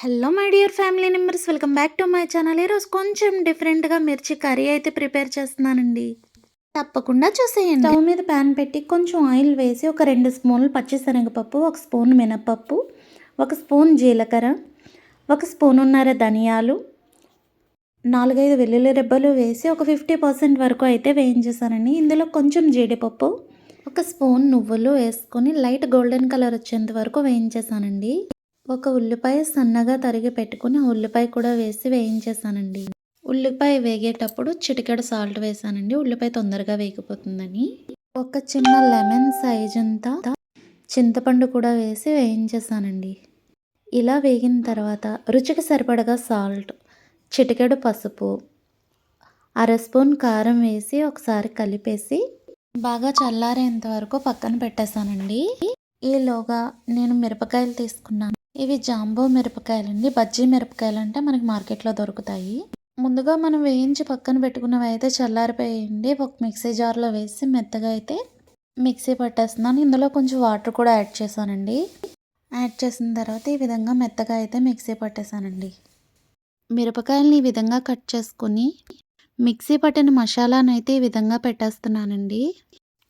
Hello my dear family members welcome back to my channel ఈరోజు కొంచెం డిఫరెంట్గా మిర్చి కర్రీ అయితే ప్రిపేర్ చేస్తున్నానండి. తప్పకుండా చూసేయండి. స్టవ్ మీద ప్యాన్ పెట్టి కొంచెం ఆయిల్ వేసి ఒక రెండు స్పూన్లు పచ్చిశనగపప్పు ఒక స్పూన్ మినపప్పు ఒక స్పూన్ జీలకర్ర ఒక స్పూనున్నర ధనియాలు నాలుగైదు వెల్లుల్లి రెబ్బలు వేసి ఒక ఫిఫ్టీ పర్సెంట్ వరకు అయితే వేయించేసానండి. ఇందులో కొంచెం జీడిపప్పు ఒక స్పూన్ నువ్వులు వేసుకొని లైట్ గోల్డెన్ కలర్ వచ్చేంత వరకు వేయించేసానండి. ఒక ఉల్లిపాయ సన్నగా తరిగి పెట్టుకుని ఉల్లిపాయ కూడా వేసి వేయించేసానండి. ఉల్లిపాయ వేగేటప్పుడు చిటికెడు సాల్ట్ వేసానండి. ఉల్లిపాయ తొందరగా వేగిపోతుందని. ఒక చిన్న లెమన్ సైజ్ అంతా చింతపండు కూడా వేసి వేయించేసానండి. ఇలా వేగిన తర్వాత రుచికి సరిపడగా సాల్ట్ చిటికెడు పసుపు అర స్పూన్ కారం వేసి ఒకసారి కలిపేసి బాగా చల్లారేంత వరకు పక్కన పెట్టేశానండి ఈలోగా నేను మిరపకాయలు తీసుకున్నాను. ఇవి జాంబో మిరపకాయలండి. బజ్జీ మిరపకాయలు అంటే మనకి మార్కెట్లో దొరుకుతాయి. ముందుగా మనం వేయించి పక్కన పెట్టుకున్నవి అయితే చల్లారిపోయండి ఒక మిక్సీ జార్లో వేసి మెత్తగా అయితే మిక్సీ పట్టేస్తున్నాను. ఇందులో కొంచెం వాటర్ కూడా యాడ్ చేశానండి. యాడ్ చేసిన తర్వాత ఈ విధంగా మెత్తగా అయితే మిక్సీ పట్టేశానండి. మిరపకాయలని ఈ విధంగా కట్ చేసుకుని మిక్సీ పట్టిన మసాలాను అయితే ఈ విధంగా పెట్టేస్తున్నానండి.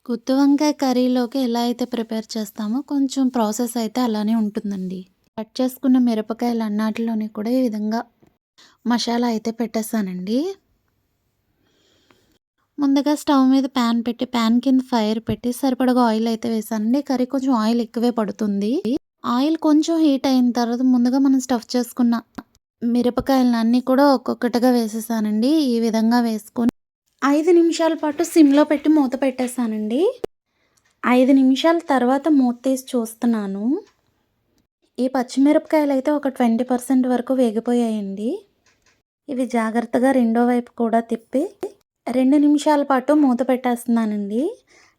గుత్తి వంకాయ కర్రీలోకి ఎలా అయితే ప్రిపేర్ చేస్తామో కొంచెం ప్రాసెస్ అయితే అలానే ఉంటుందండి. కట్ చేసుకున్న మిరపకాయలు అన్నాటిలోని కూడా ఈ విధంగా మసాలా అయితే పెట్టేస్తానండి ముందుగా స్టవ్ మీద ప్యాన్ పెట్టి ప్యాన్ కింద ఫైర్ పెట్టి సరిపడగా ఆయిల్ అయితే వేసానండి కర్రీ కొంచెం ఆయిల్ ఎక్కువే పడుతుంది. ఆయిల్ కొంచెం హీట్ అయిన తర్వాత ముందుగా మనం స్టఫ్ చేసుకున్న మిరపకాయలను అన్నీ కూడా ఒక్కొక్కటిగా వేసేసానండి. ఈ విధంగా వేసుకొని ఐదు నిమిషాల పాటు సిమ్లో పెట్టి మూత పెట్టేశానండి. ఐదు నిమిషాల తర్వాత మూత తీసి చూస్తున్నాను. ఈ పచ్చిమిరపకాయలు అయితే ఒక ట్వంటీ పర్సెంట్ వరకు వేగిపోయాయండి. ఇవి జాగ్రత్తగా రెండో వైపు కూడా తిప్పి రెండు నిమిషాల పాటు మూత పెట్టేస్తున్నానండి.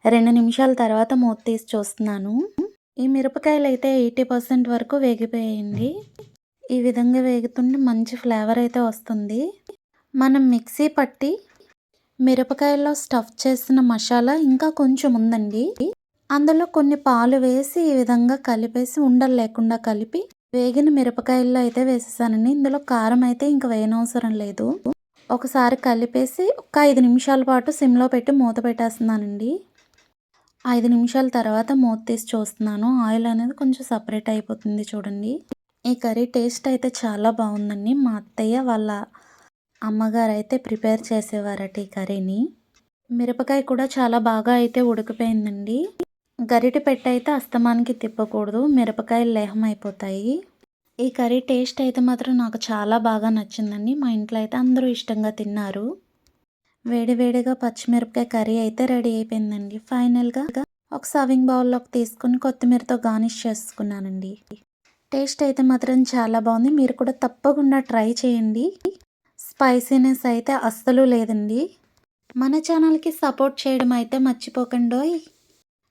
రెండు నిమిషాల తర్వాత మూత తీసి చూస్తున్నాను. ఈ మిరపకాయలు అయితే ఎయిటీ పర్సెంట్ వరకు వేగిపోయాయండి. ఈ విధంగా వేగుతుంటే మంచి ఫ్లేవర్ అయితే వస్తుంది. మనం మిక్సీ పట్టి మిరపకాయల్లో స్టఫ్ చేసిన మసాలా ఇంకా కొంచెం ఉందండి. అందులో కొన్ని పాలు వేసి ఈ విధంగా కలిపేసి ఉండలు లేకుండా కలిపి వేగిన మిరపకాయల్లో అయితే వేసేసానండి. ఇందులో కారం అయితే ఇంకా వేయనవసరం లేదు. ఒకసారి కలిపేసి ఒక ఐదు నిమిషాల పాటు సిమ్లో పెట్టి మూత పెట్టేస్తున్నానండి. ఐదు నిమిషాల తర్వాత మూత తీసి చూస్తున్నాను. ఆయిల్ అనేది కొంచెం సపరేట్ అయిపోతుంది చూడండి. ఈ కర్రీ టేస్ట్ అయితే చాలా బాగుందండి. మా అత్తయ్య వాళ్ళ అమ్మగారు అయితే ప్రిపేర్ చేసేవారట ఈ కర్రీని. మిరపకాయ కూడా చాలా బాగా అయితే ఉడికిపోయిందండి. గరిటె పెట్టయితే అస్తమానికి తిప్పకూడదు మిరపకాయలు లేహం అయిపోతాయి. ఈ కర్రీ టేస్ట్ అయితే మాత్రం నాకు చాలా బాగా నచ్చిందండి. మా ఇంట్లో అయితే అందరూ ఇష్టంగా తిన్నారు. వేడివేడిగా పచ్చిమిరపకాయ కర్రీ అయితే రెడీ అయిపోయిందండి. ఫైనల్గా ఒక సర్వింగ్ బౌల్లోకి తీసుకుని కొత్తిమీరతో గార్నిష్ చేసుకున్నానండి. టేస్ట్ అయితే మాత్రం చాలా బాగుంది. మీరు కూడా తప్పకుండా ట్రై చేయండి. స్పైసీనెస్ అయితే అస్సలు లేదండి. మన ఛానల్కి సపోర్ట్ చేయడం అయితే మర్చిపోకండి